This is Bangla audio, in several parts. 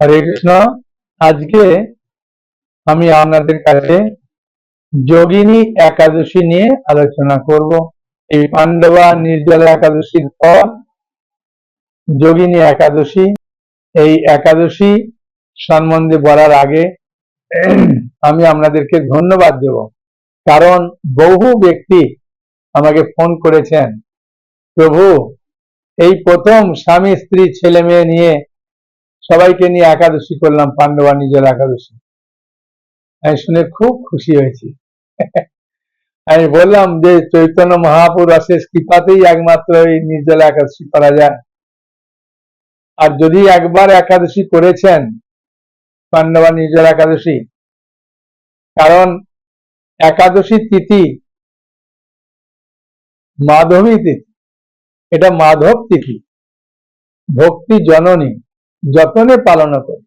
হরে কৃষ্ণ। আজকে আমি আপনাদের কাছে যোগিনী একাদশী নিয়ে আলোচনা করব। এই পাণ্ডবা নির্জলা একাদশীর পর যোগিনী একাদশী। এই একাদশী সম্বন্ধে বলার আগে আমি আপনাদেরকে ধন্যবাদ দেব। কারণ বহু ব্যক্তি আমাকে ফোন করেছেন, প্রভু, এই প্রথম স্বামী স্ত্রী ছেলে মেয়ে নিয়ে সবাইকে নিয়ে একাদশী করলাম পাণ্ডবা নিজের একাদশী। আমি শুনে খুব খুশি হয়েছি। আমি বললাম যে, চৈতন্য মহাপুর মহাপুরুষের কৃপাতেই একমাত্র এই নির্জলা একাদশী করা যায়। আর যদি একবার একাদশী করেছেন পাণ্ডবা নির্জলা একাদশী, কারণ একাদশী তিথি মাধবী তিথি। এটা মাধব তিথি। ভক্তি জননী। যতনে পালন করে।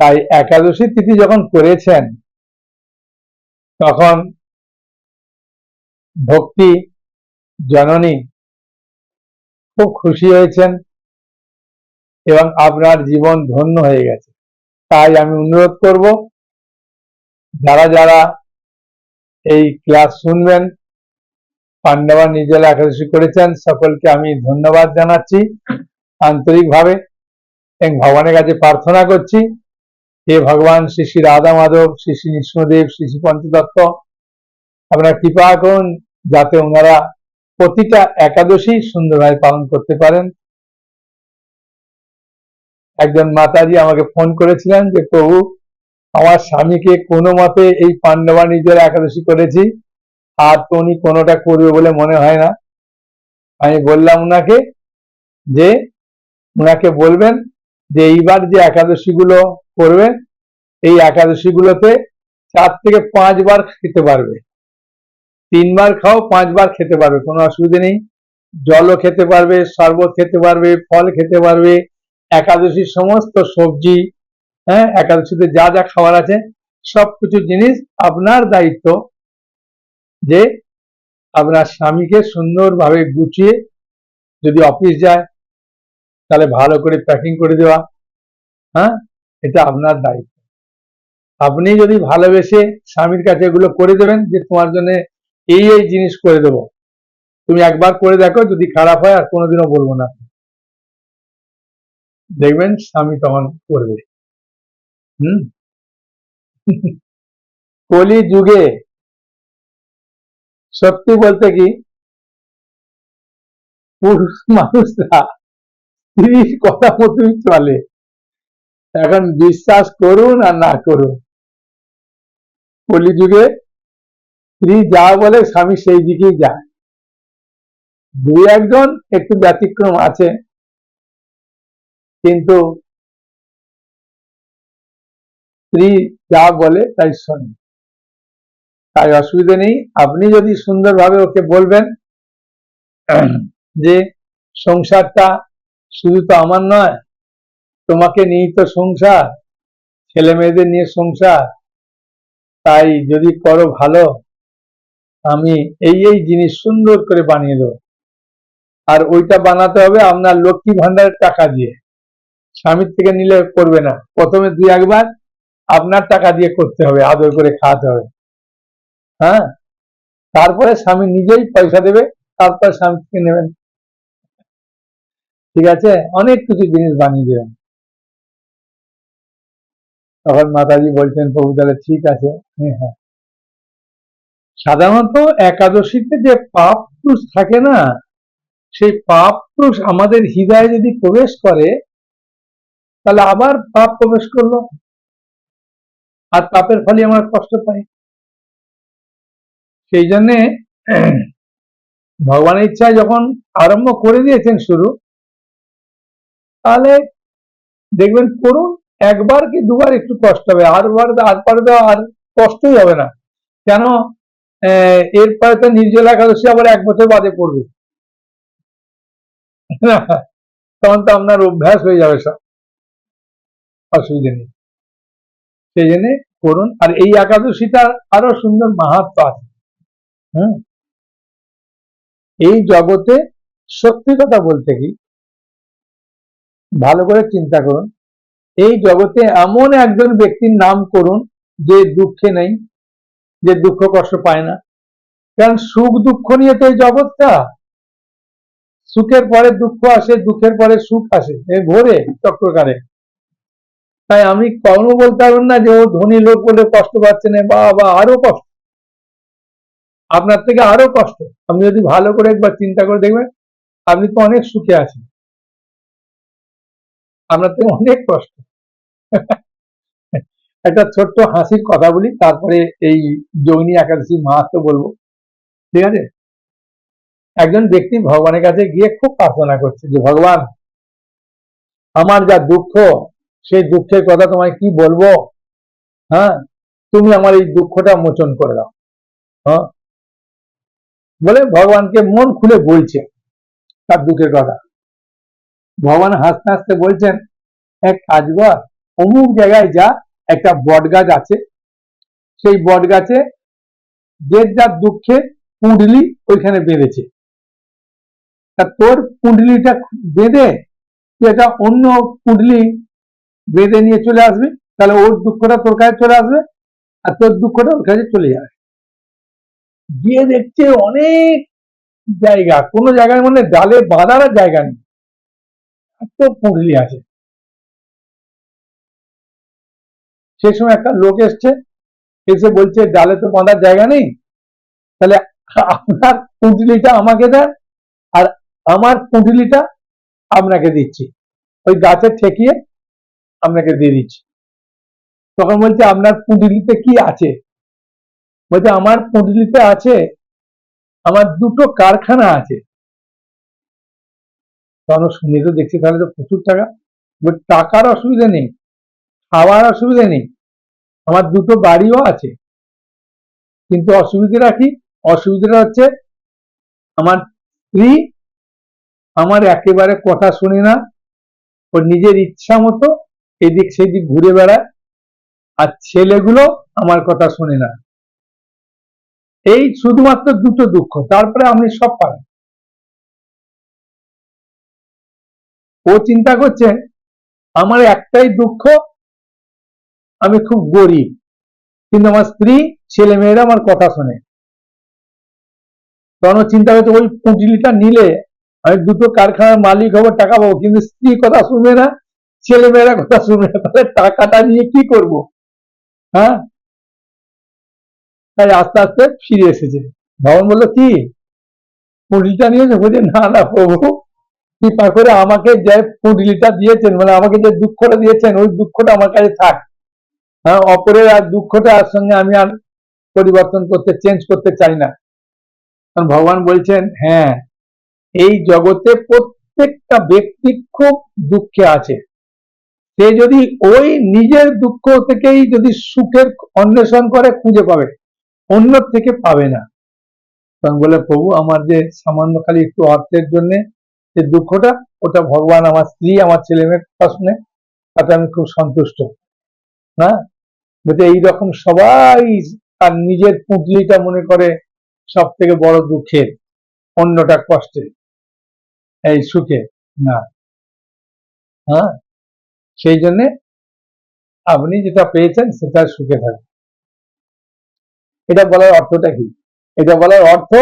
তাই একাদশী তিথি যখন করেছেন, তখন ভক্তি, জননী খুব খুশি হয়েছেন এবং আপনার জীবন ধন্য হয়ে গেছে। তাই আমি অনুরোধ করব, যারা যারা এই ক্লাস শুনবেন পাণ্ডবা নিজেরা একাদশী করেছেন, সকলকে আমি ধন্যবাদ জানাচ্ছি। আন্তরিকভাবে এবং ভগবানের কাছে প্রার্থনা করছি, হে ভগবান শ্রী শ্রী রাধা মাধব, শ্রী শ্রী নৃসিংহদেব শ্রী শ্রী পঞ্চদত্ত, আপনারা কৃপা করুন যাতে ওনারা প্রতিটা একাদশী সুন্দরভাবে পালন করতে পারেন। একজন মাতাজি আমাকে ফোন করেছিলেন যে, প্রভু, আমার স্বামীকে কোনো মতে এই পাণ্ডবা নিজের একাদশী করেছি, আর তো উনি কোনোটা করবে বলে মনে হয় না। আমি বললাম উনাকে যে উনাকে বলবেন যে এইবার যে একাদশী গুলো করবে, এই একাদশী গুলোতে চার থেকে পাঁচবার খেতে পারবে। তিনবার খাও, পাঁচবার খেতে পারবে, কোনো অসুবিধা নেই। জলও খেতে পারবে, শরবত খেতে পারবে, ফল খেতে পারবে। একাদশীর সমস্ত সবজি হ্যাঁ একাদশীতে যা যা খাবার আছে, সবকিছু জিনিস আপনার দায়িত্ব যে আপনার স্বামীকে সুন্দরভাবে গুছিয়ে যদি অফিস যায় তাহলে ভালো করে প্যাকিং করে দেওয়া হ্যাঁ? এটা আপনার দায়িত্ব। আপনি যদি ভালোবেসে স্বামীর কাছে এগুলো করে দেবেন যে তোমার জন্য এই এই জিনিস করে দেবো। তুমি একবার করে দেখো, যদি খারাপ হয় আর কোনোদিনও বলব না। দেখবেন স্বামী তখন করবে। হুম? কলি যুগে সত্যি বলতে কি, পুরুষ মানুষরা স্ত্রীর কথা মতোই চলে। এখন বিশ্বাস করুন আর না করুন। কলিযুগে স্ত্রী যা বলে স্বামী সেই দিকেই যায়। দুই একজন একটু ব্যতিক্রম আছে। কিন্তু স্ত্রী যা বলে তাই শোনে। তাই অসুবিধা নেই। আপনি যদি সুন্দরভাবে ওকে বলবেন যে সংসারটা শুধু তো আমার নয়, তোমাকে নিয়েই তো সংসার, ছেলে মেয়েদের নিয়ে সংসার। তাই যদি করো ভালো, আমি এই এই জিনিস সুন্দর করে বানিয়ে দেবো। আর ওইটা বানাতে হবে আপনার লক্ষ্মী ভান্ডারের টাকা দিয়ে। স্বামীর থেকে নিলে করবে না। প্রথমে দুই একবার আপনার টাকা দিয়ে করতে হবে, আদর করে খাওয়াতে হবে। হ্যাঁ? তারপরে স্বামী নিজেই পয়সা দেবে, তারপর স্বামী থেকে নেবেন। ঠিক আছে? অনেক কিছু জিনিস বানিয়ে দেবেন তখন মাতাজি বলছেন, প্রভু, তাহলে ঠিক আছে। হ্যাঁ হ্যাঁ। সাধারণত একাদশীতে যে পাপ পুরুষ থাকে না, সেই পাপ পুরুষ আমাদের হৃদয়ে যদি প্রবেশ করে, তাহলে আবার পাপ প্রবেশ করল। আর পাপের ফলে আমার কষ্ট পাই সেই জন্যে ভগবানের ইচ্ছায় যখন আরম্ভ করে দিয়েছেন শুরু তাহলে দেখবেন করুন একবার কি দুবার একটু কষ্ট হবে। আরবার আরবার দেওয়া আর কষ্টই হবে না। কেন? এরপরে তো নির্জলা একাদশী আবার এক বছর বাদে পড়বে। তখন তো আপনার অভ্যাস হয়ে যাবে সব। অসুবিধা নেই। সেই জন্য করুন। আর এই একাদশীটার আরও সুন্দর মাহাত্ম আছে। হ্যাঁ এই জগতে সত্যি কথা বলতে কি ভালো করে চিন্তা করুন। এই জগতে এমন একজন ব্যক্তির নাম করুন যে দুঃখে নেই, যে দুঃখ কষ্ট পায় না। কারণ সুখ দুঃখ নিয়ে তো এই জগৎটা সুখের পরে দুঃখ আসে, দুঃখের পরে সুখ আসে। এ ঘোরে, চক্রকারে। তাই আমি কখনো বলতে পারবেন না যে, ও ধনী লোক বলে কষ্ট পাচ্ছে না বা বা আরও কষ্ট। আপনার থেকে আরও কষ্ট। আপনি যদি ভালো করে একবার চিন্তা করে দেখবেন, আপনি তো অনেক সুখে আছেন। আপনার থেকে অনেক কষ্ট। একটা ছোট্ট হাসির কথা বলি, তারপরে এই যোগিনী একাদশী মাহাত্ম বলব। ঠিক আছে? একজন ব্যক্তি ভগবানের কাছে গিয়ে খুব প্রার্থনা করছে যে, ভগবান, আমার যা দুঃখ, সেই দুঃখের কথা তোমায় কি বলব? হ্যাঁ? তুমি আমার এই দুঃখটা মোচন করে দাও। হ্যাঁ? বলে ভগবানকে মন খুলে বলছে তার দুঃখের কথা। ভগবান হাসতে হাসতে বলছেন, এক কাজ কর, অমুক জায়গায় যা, একটা বট গাছ আছে। সেই বট গাছে যে যার দুঃখে কুণ্ডলি ওইখানে বেঁধেছে। তা তোর কুণ্ডলিটা বেঁধে, তুই একটা অন্য কুণ্ডলি বেঁধে নিয়ে চলে আসবি, তাহলে ওর দুঃখটা তোর কাছে চলে আসবে, আর তোর দুঃখটা ওর কাছে চলে যাবে। গিয়ে দেখছে অনেক জায়গা, কোনো জায়গায় মানে ডালে বাঁধার জায়গা নেই। এত কুণ্ডলি আছে। সেই সময় একটা লোক এসছে, এসে বলছে, ডালে তো বাঁধার জায়গা নেই, তাহলে আপনার কুণ্ডলিটা আমাকে দেন, আর আমার কুণ্ডলিটা আপনাকে দিচ্ছি। ওই গাছে ঠেকিয়ে আপনাকে দিয়ে দিচ্ছি। তখন বলছে, আপনার কুণ্ডলিতে কি আছে? বলছে, আমার কুণ্ডলিতে আছে, আমার দুটো কারখানা আছে। তখন শুনে তো দেখছি তাহলে তো প্রচুর টাকা। বলছে, টাকার অসুবিধা নেই খাওয়ার অসুবিধা নেই আমার দুটো বাড়িও আছে। কিন্তু অসুবিধাটা কি? অসুবিধাটা হচ্ছে আমার স্ত্রী আমার একেবারে কথা শুনে না ও নিজের ইচ্ছা মতো এদিক সেদিক ঘুরে বেড়ায় আর ছেলেগুলো আমার কথা শুনে না। এই শুধুমাত্র দুটো দুঃখ তারপরে আপনি সব পাবেন। ও চিন্তা করছে, আমার একটাই দুঃখ, আমি খুব গরিব, কিন্তু আমার স্ত্রী, ছেলে মেয়েরা আমার কথা শোনে। তখন চিন্তা করছে, ওই পুঁটলিটা নিলে আমি দুটো কারখানার মালিক হব, টাকা পাবো, কিন্তু স্ত্রী কথা শুনবে না, ছেলে মেয়েরা কথা শুনবে না, তাহলে টাকাটা নিয়ে কি করব? হ্যাঁ? তাই আস্তে আস্তে ফিরে এসেছে। ভবন বলল, কি? পুঁটলিটা নিয়েছে? বলছে, না না প্রভু। কৃপা করে আমাকে যে পুঁটলিটা দিয়েছেন মানে আমাকে যে দুঃখটা দিয়েছেন, ওই দুঃখটা আমার কাছে থাক। হ্যাঁ অপরের আর দুঃখটা আর সঙ্গে আমি আর পরিবর্তন করতে চেঞ্জ করতে চাই না। কারণ ভগবান বলছেন হ্যাঁ এই জগতে প্রত্যেকটা ব্যক্তি খুব দুঃখে আছে। সে যদি ওই নিজের দুঃখ থেকেই যদি সুখের অন্বেষণ করে, খুঁজে পাবে অন্য থেকে পাবে না। বলে, প্রভু, আমার যে সামান্য খালি একটু অর্থের জন্য যে দুঃখটা, ওটা ভগবান আমার স্ত্রী, আমার ছেলে মেয়ের কথা শুনে, তাতে আমি খুব সন্তুষ্ট। হ্যাঁ বলছে, এইরকম সবাই তার নিজের পুঁটলিটা মনে করে সব থেকে বড় দুঃখের, অন্যটা কষ্টের। এই সুখে, না। হ্যাঁ? সেই জন্যে আপনি যেটা পেয়েছেন, সেটা সুখে থাকবে এটা বলার অর্থটা কি? এটা বলার অর্থ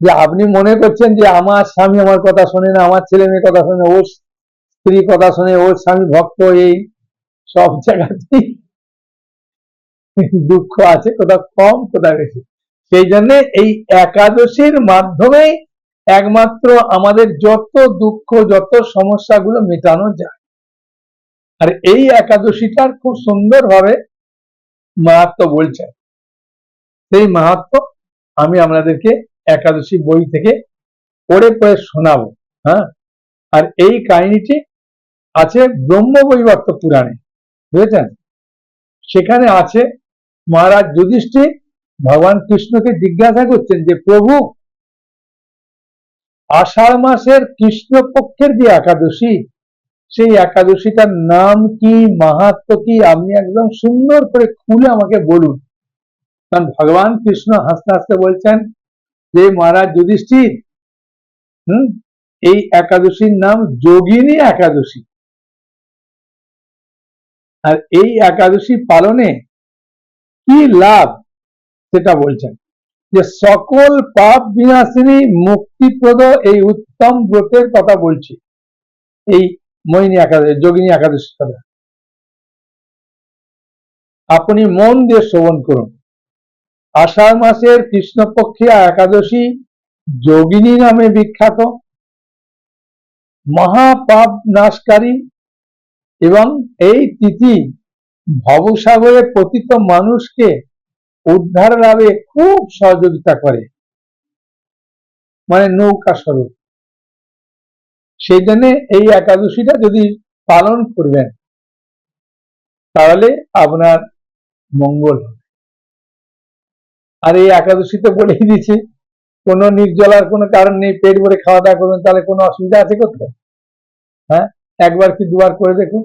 যে আপনি মনে করছেন যে আমার স্বামী আমার কথা শোনে না, আমার ছেলে মেয়ে কথা শোনে ওর স্ত্রী কথা শোনে, ওর স্বামী ভক্ত, এই সব জায়গাতেই দুঃখ আছে, কোথাও কম, কোথাও বেশি। সেই জন্য এই একাদশীর মাধ্যমেই একমাত্র আমাদের যত দুঃখ, যত সমস্যাগুলো মেটানো যায়। আর এই একাদশীটার খুব সুন্দরভাবে মাহাত্ম বলছেন। সেই মাহাত্ম আমি আপনাদেরকে একাদশী বই থেকে পড়ে পড়ে শোনাবো হ্যাঁ? আর এই কাহিনীটি আছে ব্রহ্মবৈবর্ত পুরাণে, বুঝেছেন? সেখানে আছে মহারাজ যুধিষ্ঠির, ভগবান কৃষ্ণকে জিজ্ঞাসা করছেন যে, প্রভু, আষাঢ় মাসের কৃষ্ণপক্ষের যে একাদশী, সেই একাদশীটার নাম কি, মাহাত্ম কি, আপনি একদম সুন্দর করে খুলে আমাকে বলুন। কারণ ভগবান কৃষ্ণ হাসতে হাসতে বলছেন যে মহারাজ যুধিষ্ঠির, হম? এই একাদশীর নাম যোগিনী একাদশী। আর এই একাদশী পালনে কি লাভ সেটা বলছেন। যে সকল পাপ বিনাশিনী মুক্তিপ্রদ এই উত্তম ব্রতের কথা বলছি। এই মোহিনী একাদশী, যোগিনী একাদশী কথা। আপনি মন দিয়ে শ্রবণ করুন। আষাঢ় মাসের কৃষ্ণপক্ষিয়া একাদশী যোগিনী নামে বিখ্যাত। মহাপাপ নাশকারী এবং এই তিথি ভবসাগরে পতিত মানুষকে উদ্ধার লাভে খুব সহযোগিতা করে। মানে নৌকা স্বরূপ। সেই জন্য এই একাদশীটা যদি পালন করবেন, তাহলে আপনার মঙ্গল হবে। আর এই একাদশীতে বলেই দিচ্ছি, কোনো নির্জলার কোনো কারণ নেই, পেট ভরে খাওয়া দাওয়া করবেন, তাহলে কোনো অসুবিধা আছে করতে? হ্যাঁ? একবার কি দুবার করে দেখুন।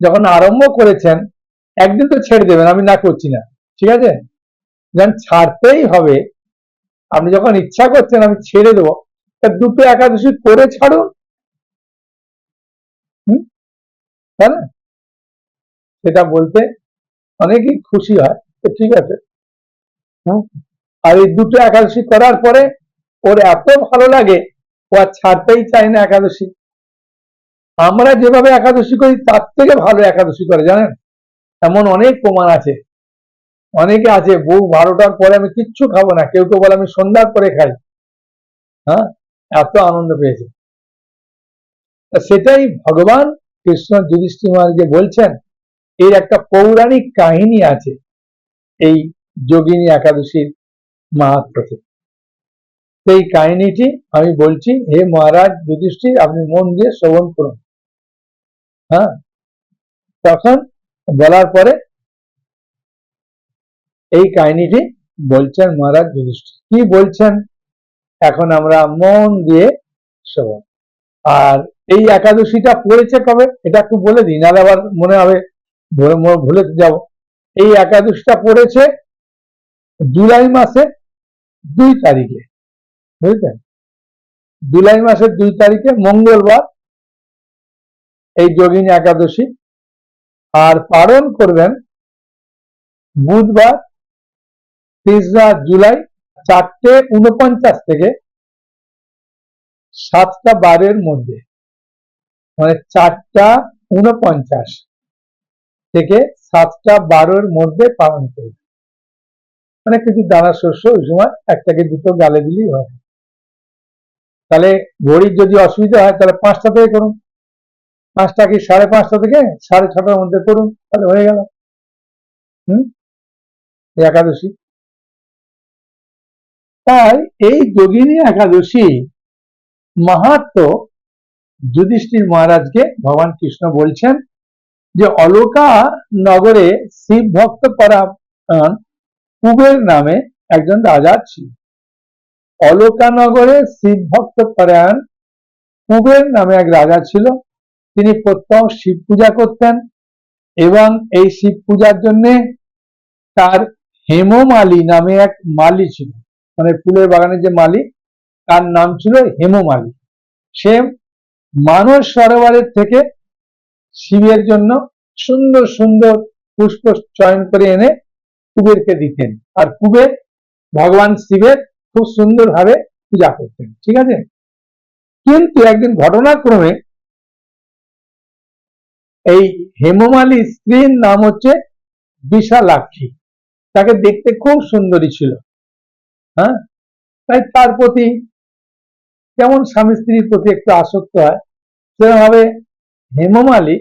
যখন আরম্ভ করেছেন, একদিন তো ছেড়ে দেবেন, আমি না করছি না, ঠিক আছে? যেন ছাড়তেই হবে। আপনি যখন ইচ্ছা করছেন, আমি ছেড়ে দেবো। তা দুটো একাদশী করে ছাড়ুন। হুম? তাই না? সেটা বলতে অনেকেই খুশি হয়, তো ঠিক আছে। হুম আর এই দুটো একাদশী করার পরে ওর এত ভালো লাগে, ও আর ছাড়তেই চায় না একাদশী। আমরা যেভাবে একাদশী করি, তার থেকে ভালো একাদশী করে, জানেন? এমন অনেক প্রমাণ আছে। অনেকে আছে, বউ বারোটার পরে আমি কিচ্ছু খাব না, কেউ কেউ বলে আমি সন্ধ্যার পরে খাই। হ্যাঁ? এত আনন্দ পেয়েছে। সেটাই ভগবান কৃষ্ণ যুধিষ্ঠির মহারাজকে বলছেন, এর একটা পৌরাণিক কাহিনী আছে। এই যোগিনী একাদশীর মাহাত্মকে সেই কাহিনীটি আমি বলছি, হে মহারাজ যুধিষ্ঠির, আপনি মন দিয়ে শ্রবণ করুন। হ্যাঁ? তখন বলার পরে এই কাহিনীটি বলছেন মহারাজ যুধিষ্ঠির। কি বলছেন? এখন আমরা মন দিয়ে শ্রবণ। আর এই একাদশীটা পড়েছে কবে? এটা একটু বলে দিই, নাহলে আবার মনে হবে ভুলে ভুলে যাব। এই একাদশীটা পড়েছে জুলাই মাসে দুই তারিখে বুঝলেন জুলাই মাসের দুই তারিখে মঙ্গলবার এই যোগিনী একাদশী আর পালন করবেন বুধবার তেসরা জুলাই চারটে উনপঞ্চাশ থেকে সাতটা বারের মধ্যে মানে চারটা উনপঞ্চাশ থেকে সাতটা বারোর মধ্যে পালন করবে মানে কিছু দানা শস্য ওই সময় একটাকে দুটো গালে দিলেই হয়। তাহলে ঘড়ির যদি অসুবিধা হয়, তাহলে পাঁচটা থেকে করুন। পাঁচটা কি সাড়ে পাঁচটা থেকে? সাড়ে ছটার মধ্যে করুন, তাহলে হয়ে গেল। হুম? একাদশী। তাই এই যোগিনী একাদশী মাহাত্ম যুধিষ্ঠির মহারাজকে ভগবান কৃষ্ণ বলছেন যে অলোকা নগরে শিব ভক্ত পরায়ণ কুবের নামে একজন রাজা ছিল অলকানগরে শিব ভক্ত পরায়ণ কুবের নামে এক রাজা ছিল। তিনি প্রত্যহ শিব পূজা করতেন এবং এই শিব পূজার জন্য তার হেমমালি নামে এক মালি ছিল। মানে ফুলের বাগানের যে মালি, তার নাম ছিল হেমমালি। সে মানস সরোবরের থেকে শিবের জন্য সুন্দর সুন্দর পুষ্প চয়ন করে এনে কুবেরকে দিতেন। আর কুবের ভগবান শিবের খুব সুন্দরভাবে পূজা করতেন। ঠিক আছে? কিন্তু একদিন ঘটনাক্রমে এই হেমমালী স্ত্রীর নাম হচ্ছে বিশালাক্ষী। তাকে দেখতে খুব সুন্দরী ছিল। হ্যাঁ? তাই তার প্রতি যেমন স্বামী স্ত্রীর প্রতি একটু আসক্ত হয়, সেভাবে হেমমালী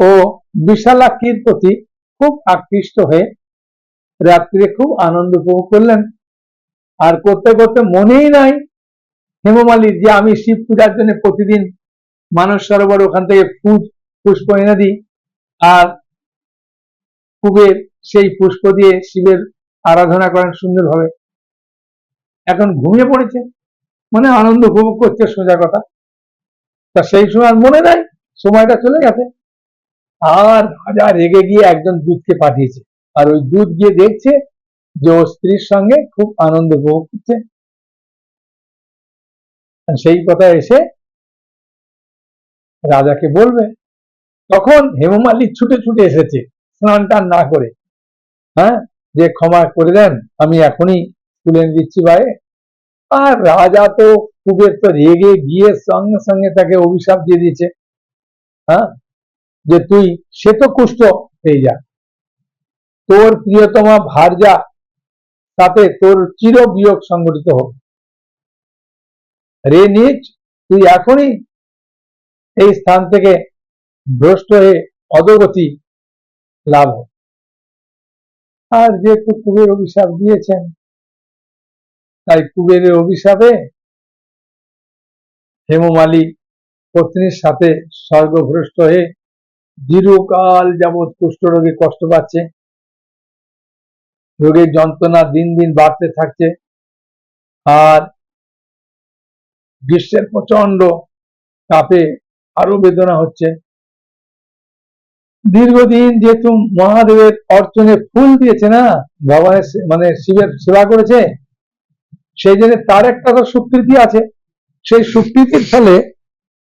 ও বিশালাক্ষীর প্রতি খুব আকৃষ্ট হয়ে রাত্রে খুব আনন্দ উপভোগ করলেন। আর করতে করতে মনেই নাই হেমমালির যে আমি শিব পূজার জন্য প্রতিদিন মানস সরোবর ওখান থেকে ফুল পুষ্প এনে দিই আর কুবের সেই পুষ্প দিয়ে শিবের আরাধনা করেন সুন্দরভাবে। এখন ঘুমিয়ে পড়েছে মানে আনন্দ উপভোগ করছে সোজা কথা। তা সেই সময় মনে নাই, সময়টা চলে গেছে। আর রাজা রেগে গিয়ে একজন দূতকে পাঠিয়েছে। আর ওই দুধ গিয়ে দেখছে যে ওর স্ত্রীর সঙ্গে খুব আনন্দ উপভোগ করছে। সেই কথা এসে রাজাকে বলবে, তখন হেমমালি ছুটে ছুটে এসেছে, স্নান টান না করে। হ্যাঁ যে ক্ষমা করে দেন, আমি এখনই তুলে দিচ্ছি ভাই। আর রাজা তো কুবের তো রেগে গিয়ে সঙ্গে সঙ্গে তাকে অভিশাপ দিয়ে দিয়েছে। হ্যাঁ যে তুই, সে তো কুষ্ঠ পেয়ে যা। তোর প্রিয়তমা ভার্যা, তাতে তোর চির বিয়োগ সংগঠিত হোক রে নিচ, তুই এখনই এই স্থান থেকে ভ্রষ্ট হয়ে অধগতি লাভ আর যেহেতু কুবের অভিশাপ দিয়েছেন, তাই কুবেরের অভিশাপে হেমমালী পত্নীর সাথে স্বর্গভ্রষ্ট হয়ে দীর্ঘকাল যাবৎ কুষ্ঠরোগে কষ্ট পাচ্ছে। রোগের যন্ত্রণা দিন দিন বাড়তে থাকছে। আর গ্রীষ্মের প্রচণ্ড তাপে আরও বেদনা হচ্ছে। দীর্ঘদিন যেহেতু মহাদেবের অর্চনে ফুল দিয়েছে না, ভগবানের মানে শিবের সেবা করেছে, সেই জন্য তার একটা তো স্বীকৃতি আছে। সেই স্বীকৃতির ফলে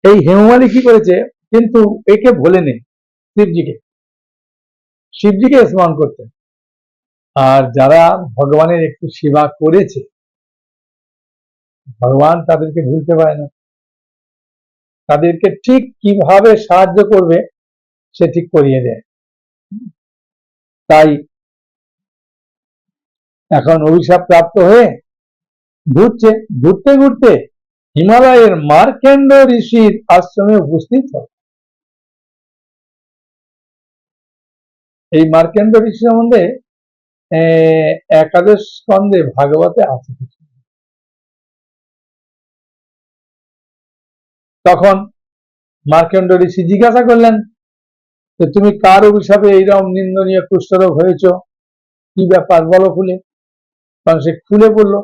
এই হেমমালি কি করেছে, কিন্তু একে ভোলেনি শিবজিকে। শিবজিকে স্মরণ করতে। আর যারা ভগবানের একটু সেবা করেছে, ভগবান তাদেরকে ভুলতে পারে না। তাদেরকে ঠিক কীভাবে সাহায্য করবে, সে ঠিক করিয়ে দেয়। তাই এখন অভিশাপ প্রাপ্ত হয়ে ঘুরছে, ঘুরতে ঘুরতে হিমালয়ের মার্কেন্ড ঋষির আশ্রমে উপস্থিত হয়। এই মার্কেন্ড ঋষি সম্বন্ধে একাদশ স্কন্ধে ভাগবতে আছে। তখন মার্কেন্ড ঋষি জিজ্ঞাসা করলেন যে তুমি কার অভিশাপে এইরকম নিন্দনীয় কুষ্ঠরোগ হয়েছ কি ব্যাপার বলো খুলে তখন সে খুলে পড়ল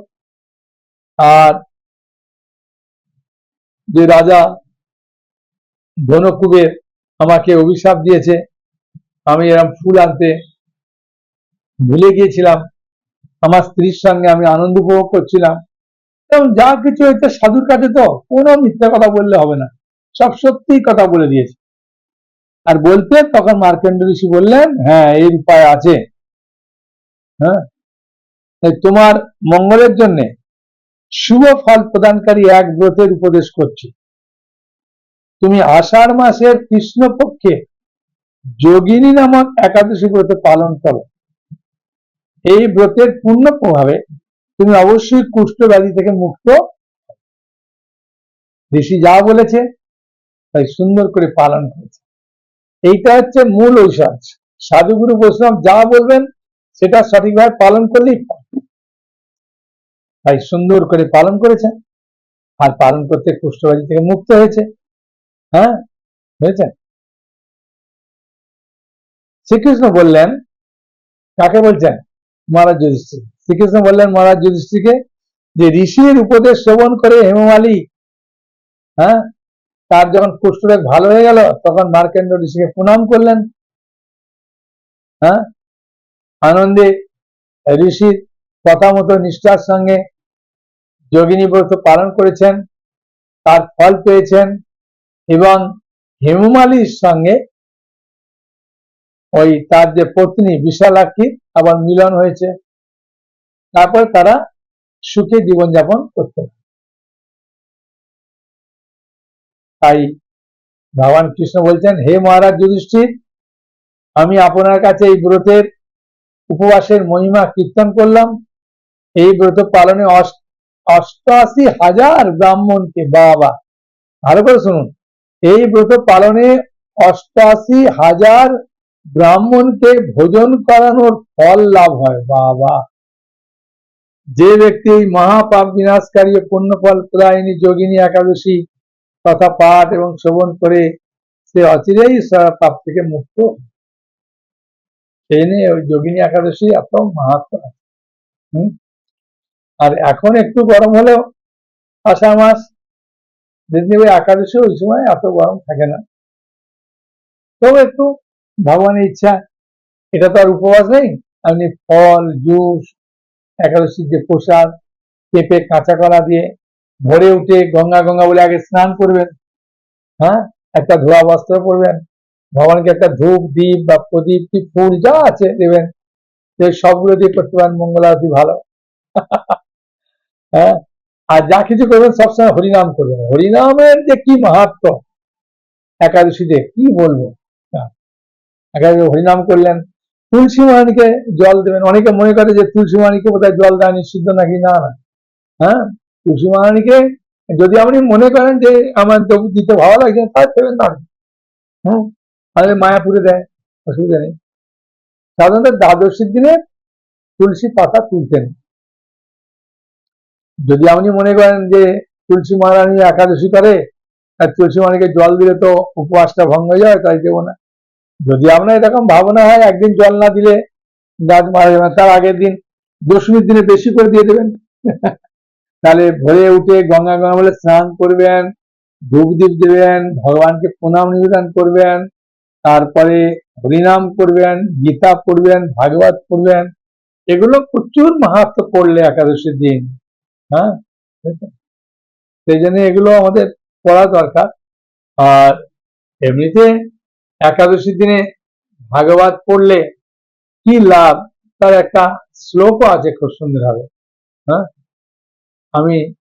আর যে রাজা ধনকুবের আমাকে অভিশাপ দিয়েছে, আমি এরকম ফুল আনতে ভুলে গিয়েছিলাম। আমার স্ত্রীর সঙ্গে আমি আনন্দ উপভোগ করছিলাম। এবং যা কিছু হয়েছে সাধুর কাছে তো কোনো মিথ্যা কথা বললে হবে না। সব সত্যি কথা বলে দিয়েছে। আর বলতে তখন মার্কেন্ড ঋষি বললেন হ্যাঁ এর উপায় আছে। হ্যাঁ? তোমার মঙ্গলের জন্য শুভ ফল প্রদানকারী এক ব্রতের উপদেশ করছি। তুমি আষাঢ় মাসের কৃষ্ণপক্ষে যোগিনী নামক একাদশী ব্রত পালন করো। এই ব্রতের পূর্ণ প্রভাবে তুমি অবশ্যই কুষ্ঠ ব্যাধি থেকে মুক্ত। ঋষি যা বলেছে, তাই সুন্দর করে পালন করেছে। এইটা হচ্ছে মূল ঐশ্বর্য সাধুগুরু বৈষ্ণব যা বলবেন, সেটা সঠিকভাবে পালন করলেই তাই সুন্দর করে পালন করেছে। আর পালন করতে কুষ্ঠবাজি থেকে মুক্ত হয়েছে। হ্যাঁ? হয়েছে? শ্রীকৃষ্ণ বললেন, কাকে বলছেন? মহারাজ যুধিষ্ঠির। শ্রীকৃষ্ণ বললেন, মহারাজ যুধিষ্ঠিরকে যে ঋষির উপদেশ শ্রবণ করে হেমমালী হ্যাঁ তার যখন কুষ্ঠরোগ ভালো হয়ে গেল, তখন মার্কেন্ড ঋষিকে প্রণাম করলেন। হ্যাঁ আনন্দে ঋষির কথা মতো নিষ্ঠার সঙ্গে যোগিনী ব্রত পালন করেছেন, তার ফল পেয়েছেন এবং হেমমালির সঙ্গে ওই তার যে পত্নী বিশালাক্ষীর আবার মিলন হয়েছে। তারপর তারা সুখে জীবনযাপন করতে তাই ভগবান কৃষ্ণ বলছেন, হে মহারাজ যুধিষ্ঠির, আমি আপনার কাছে এই ব্রতের উপবাসের মহিমা কীর্তন করলাম। এই ব্রত পালনে অষ্টআশি হাজার ব্রাহ্মণকে বাবা। ভালো করে শুনুন। এই ব্রত পালনে অষ্টআশি হাজার ব্রাহ্মণকে ভোজন করানোর ফল লাভ হয় বাবা যে ব্যক্তি এই মহাপাপ বিনাশকারী পুণ্যফল প্রদায়িনী যোগিনী একাদশী তথা পাঠ এবং শ্রবণ করে সে অচিরেই পাপ থেকে মুক্ত। সেই নিয়ে ওই যোগিনী একাদশী এত মাহাত্ম। হুম? আর এখন একটু গরম হলেও আষাঢ় মাস যেদিন একাদশী ওই সময় এত গরম থাকে না তবে একটু ভগবানের ইচ্ছা, এটা তো আর উপবাস নেই? আপনি ফল, জুস, একাদশীর যে প্রসাদ পেঁপে কাঁচা কলা দিয়ে ভোরে উঠে গঙ্গা গঙ্গা বলে আগে স্নান করবেন হ্যাঁ? একটা ধোয়া বস্ত্র পরবেন, ভগবানকে একটা ধূপ দ্বীপ বা প্রদীপ কি ফুল যা আছে দেবেন সবগুলো দিয়ে করতে পারেন, মঙ্গল আরতি ভালো। হ্যাঁ? আর যা কিছু করবেন, সবসময় হরিনাম করবেন। হরিনামের যে কি মাহাত্ম? একাদশীতে কি বলব? হরিনাম করলেন। তুলসী মহারানীকে জল দেবেন। অনেকে মনে করে যে তুলসী মহারানীকে বোধহয় জল দেওয়া নিষিদ্ধ নাকি? না না। হ্যাঁ? তুলসী মহারানীকে যদি আপনি মনে করেন যে আমার দিতে ভালো লাগছে তার দেবেন না। আমাদের মায়াপুরে দেয়, অসুবিধা নেই। সাধারণত দ্বাদশীর দিনে তুলসী পাতা তুলতেন। যদি আপনি মনে করেন যে তুলসী মহারানী একাদশী করে, আর তুলসী মহারানীকে জল দিলে তো উপবাসটা ভঙ্গ হয়ে যায়, তাই দেবো না। যদি আপনার এরকম ভাবনা হয়, একদিন জল না দিলে গাছ মারা যাবে তার আগের দিন দশমীর দিনে বেশি করে দিয়ে দেবেন। তাহলে ভোরে উঠে গঙ্গা গঙ্গা বলে স্নান করবেন, ধূপ দীপ দেবেন, ভগবানকে প্রণাম নিবেদন করবেন, তারপরে হরিনাম করবেন, গীতা পড়বেন, ভাগবত পড়বেন। এগুলো প্রচুর মাহাত্ম করলে একাদশীর দিন হ্যাঁ? সেই জন্য এগুলো আমাদের পড়া দরকার। আর এমনিতে একাদশীর দিনে ভাগবত পড়লে কি লাভ? তার একটা শ্লোকও আছে খুব সুন্দর হবে হ্যাঁ? আমি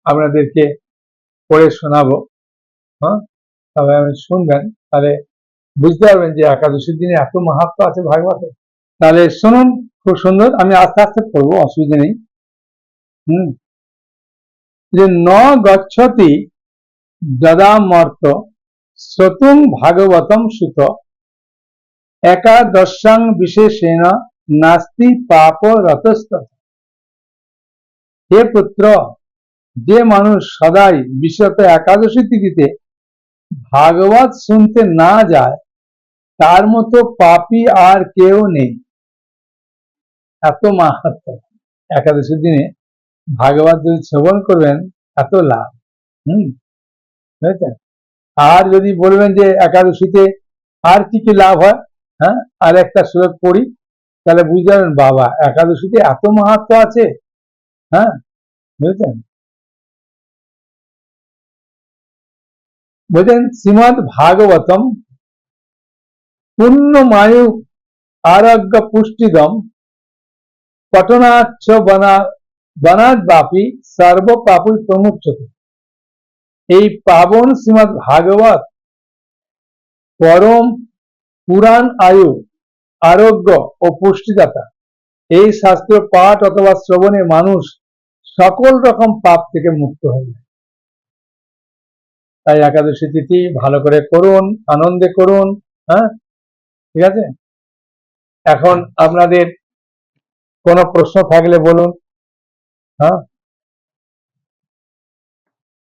আপনাদেরকে পড়ে শোনাবো হ্যাঁ? তবে আমি শুনবেন, তাহলে বুঝতে পারবেন যে একাদশীর দিনে এত মাহাত্ম আছে ভাগবতে। তাহলে শুনুন, খুব সুন্দর, আমি আস্তে আস্তে পড়ব, অসুবিধা নেই। হুম? যে ন গচ্ছতি যদা মর্ত শ্রতুং ভাগবতম সুত। একাদশাং বিশেষেণ নাস্তি পাপ রতস্ত হে পুত্র, যে মানুষ সদাই বিশেষত একাদশী তিথিতে ভাগবত শুনতে না যায়, তার মতো পাপি আর কেউ নেই। এত মাহাত্ম একাদশীর দিনে ভাগবত যদি শ্রবণ করবেন, এত লাভ। হম? বুঝেছেন আর যদি বলবেন যে একাদশীতে আর কি কি লাভ হয় হ্যাঁ আর একটা শ্লোক পড়ি, তাহলে বুঝতে পারবেন, বাবা, একাদশীতে এত মাহাত্ম আছে হ্যাঁ বুঝেছেন? বলছেন শ্রীমদ ভাগবতম পূর্ণমায়ু আরোগ্য পুষ্টিদম পটনাচ্ছ বনা বনাদ বাপি সর্ব পাপুই প্রমুচ্ছতে। এই পাবন শ্রীমদ ভাগবত পরম পুরাণ আয়ু, আরোগ্য ও পুষ্টিদাতা। এই শাস্ত্র পাঠ অথবা শ্রবণে মানুষ সকল রকম পাপ থেকে মুক্ত হয়ে যায়। তাই একাদশী তিথি ভালো করে করুন, আনন্দে করুন হ্যাঁ? ঠিক আছে? এখন আপনাদের কোনো প্রশ্ন থাকলে বলুন হ্যাঁ?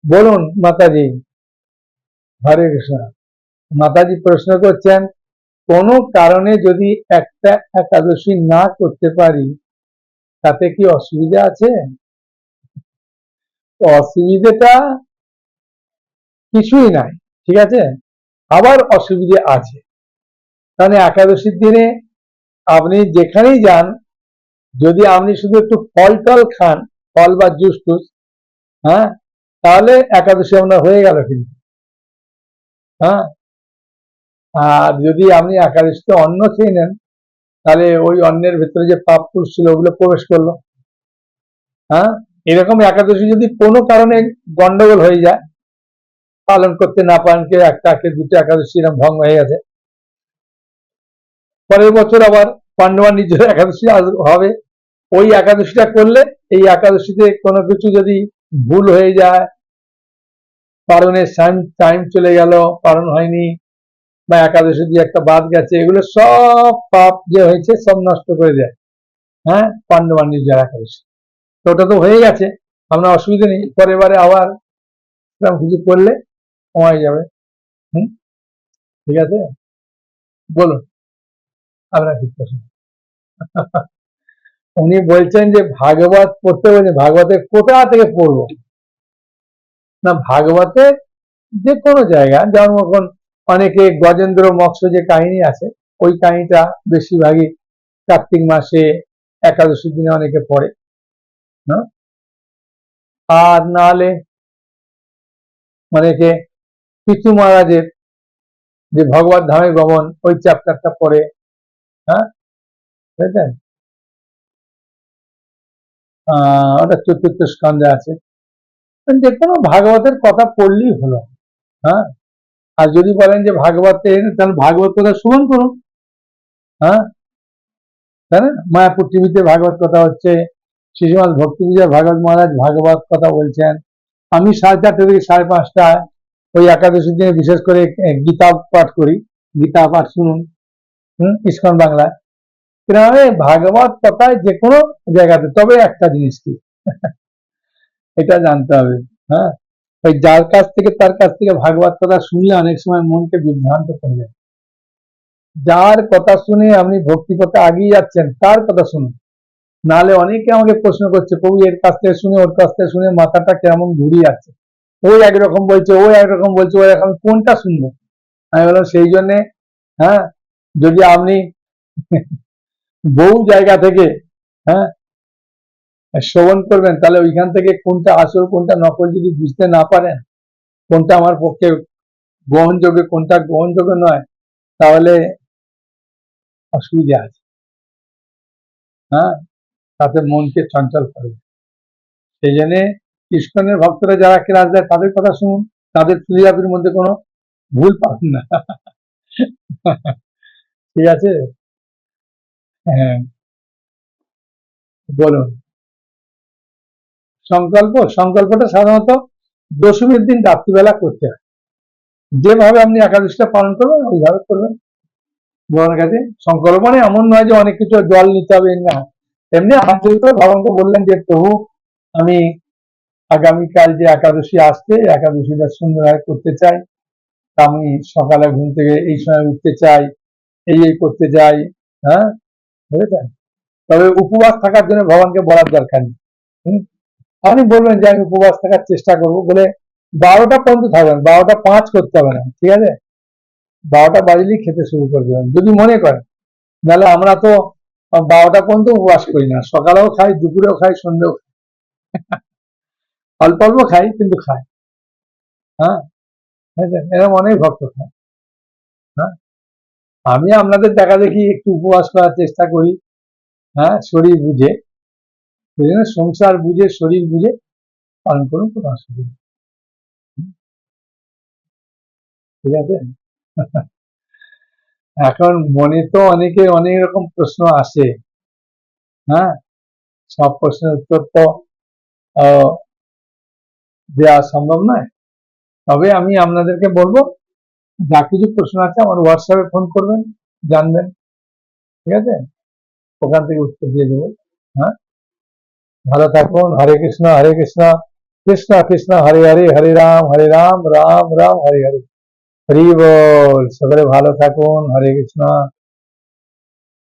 বলুন, মাতাজি। হরে কৃষ্ণ। মাতাজি প্রশ্ন করছেন, কোনো কারণে যদি একটা একাদশী না করতে পারি, তাতে কি অসুবিধা আছে? অসুবিধাটা কিছুই নাই, ঠিক আছে? আবার অসুবিধে আছে। কারণ একাদশীর দিনে আপনি যেখানেই যান, যদি আপনি শুধু একটু ফল টল খান, ফল বা জুস টুস হ্যাঁ? তাহলে একাদশী আপনার হয়ে গেল কিন্তু। হ্যাঁ? আর যদি আপনি একাদশীতে অন্ন খেয়ে নেন, তাহলে ওই অন্নের ভেতরে যে পাপ পুষ ছিল ওগুলো প্রবেশ করল। হ্যাঁ? এরকম একাদশী যদি কোনো কারণে গন্ডগোল হয়ে যায়, পালন করতে না পারেন, কেউ একটা দুটো একাদশী এরকম ভঙ্গ হয়ে গেছে। পরের বছর আবার পাণ্ডবা নিজের একাদশী হবে। ওই একাদশীটা করলে, এই একাদশীতে কোনো কিছু যদি ভুল হয়ে যায় পালনের টাইম চলে গেল পালন হয়নি, বা একাদশী দিয়ে একটা বাদ গেছে, এগুলো সব পাপ যে হয়েছে সব নষ্ট করে দেয়। হ্যাঁ? পাণ্ডবা নিজের একাদশী। তো ওটা তো হয়ে গেছে আপনার অসুবিধা নেই, পরের বারে আবার এরকম কিছু করলে কমাই যাবে। হুম? ঠিক আছে? বলুন। আপনার কি প্রশ্ন? উনি বলছেন যে ভাগবত পড়তে বলছেন ভাগবতের কোথা থেকে পড়ব? না ভাগবতের যে কোনো জায়গা যেমন এখন অনেকে গজেন্দ্র মৎস্য যে কাহিনী আছে, ওই কাহিনীটা বেশিরভাগই কার্তিক মাসে একাদশীর দিনে অনেকে পড়ে হ্যাঁ আর নাহলে অনেকে পিতু মহারাজের যে ভগবত ধামে গমন, ওই চ্যাপ্টারটা পড়ে হ্যাঁ? বুঝলেন আহ, ওটা চতুর্থ স্কন্ধে আছে। যে কোনো ভাগবতের কথা পড়লেই হলো। হ্যাঁ? আর যদি বলেন যে ভাগবতের তাহলে ভাগবত কথা শ্রবণ করুন। হ্যাঁ? তাই না মায়াপুর টিভিতে ভাগবত কথা হচ্ছে শিশুমাল ভক্তি পূজা ভাগবত মহারাজ ভাগবত কথা বলছেন। আমি সাড়ে চারটে থেকে সাড়ে পাঁচটায় ওই একাদশীর দিনে বিশেষ করে গীতা পাঠ করি। গীতা পাঠ শুনুন। হম? ইস্কন বাংলায়। ভাগবত কথায় যে কোনো জায়গাতে, তবে একটা জিনিস কি? এটা জানতে হবে হ্যাঁ? ওই যার কাছ থেকে, তার কাছ থেকে ভাগবত কথা শুনলে অনেক সময় মনকে বিভ্রান্ত করে যায় যার কথা শুনে আপনি ভক্তি পথে আগিয়ে যাচ্ছেন, তার কথা শুনুন। নাহলে অনেকে আমাকে প্রশ্ন করছে, প্রভু, এর কাছ থেকে শুনে, ওর কাছ থেকে শুনে মাথাটা কেমন ঘুরিয়ে যাচ্ছে ও একরকম বলছে, ও একরকম বলছে, ও এখন কোনটা শুনব? আমি বললাম, সেই জন্যে হ্যাঁ যদি আপনি বহু জায়গা থেকে হ্যাঁ শ্রবণ করবেন, তাহলে ওইখান থেকে কোনটা আসল, কোনটা নকল যদি বুঝতে না পারেন, কোনটা আমার পক্ষে গ্রহণযোগ্য, কোনটা গ্রহণযোগ্য নয়, তাহলে অসুবিধা আছে। হ্যাঁ তাতে মনকে চঞ্চল করবে সেই জন্যে ইস্কনের ভক্তরা যারা ক্লাস দেয়, তাদের কথা শুনুন, তাদের ফিলিয়াপির মধ্যে কোনো ভুল পাবেন না। ঠিক আছে? হ্যাঁ। বলুন। সংকল্প, সংকল্পটা সাধারণত দশমীর দিন রাত্রিবেলা করতে হয়। যেভাবে আপনি একাদশীটা পালন করবেন, ওইভাবে করবেন। ভগবানের কাছে, সংকল্প মানে এমন নয় যে অনেক কিছু জল নিতে হবে, না। এমনি আন্তরিক করে ভগবানকে বললেন যে, প্রভু, আমি আগামীকাল যে একাদশী আসছে, একাদশীটা সুন্দরভাবে করতে চাই। আমি সকালে ঘুম থেকে এই সময় উঠতে চাই, এই এই করতে চাই। হ্যাঁ? বুঝেছেন? তবে উপবাস থাকার জন্য ভগবানকে বলার দরকার নেই? আপনি বলবেন যে আমি উপবাস থাকার চেষ্টা করব, বলে বারোটা পর্যন্ত থাকবেন, বারোটা পাঁচ করতে হবে না, ঠিক আছে? বারোটা বাজলেই খেতে শুরু করে দেবেন, যদি মনে করেন। নাহলে আমরা তো বারোটা পর্যন্ত উপবাস করি না, সকালেও খাই, দুপুরেও খাই, সন্ধ্যেও খাই। অল্প অল্প খাই, কিন্তু খাই। হ্যাঁ? এরকম অনেক ভক্ত খায়। হ্যাঁ? আমি আপনাদের দেখা দেখি একটু উপবাস করার চেষ্টা করি। হ্যাঁ? শরীর বুঝে। সেই জন্য সংসার বুঝে, শরীর বুঝে পালন করুন, কোনো অসুবিধা? ঠিক আছে? এখন মনে তো অনেকে অনেক রকম প্রশ্ন আসে। হ্যাঁ? সব প্রশ্নের উত্তর তো দেওয়া সম্ভব নয়। তবে আমি আপনাদেরকে বলব, যা কিছু প্রশ্ন আছে আমার হোয়াটসঅ্যাপে ফোন করবেন, জানবেন। ঠিক আছে? ওখান থেকে উত্তর দিয়ে দেবো। হ্যাঁ? ভালো থাকুন হরে কৃষ্ণ হরে কৃষ্ণ কৃষ্ণ কৃষ্ণ হরে হরে হরে রাম হরে রাম রাম রাম হরে হরে হরি বল সকলে ভালো থাকুন হরে কৃষ্ণ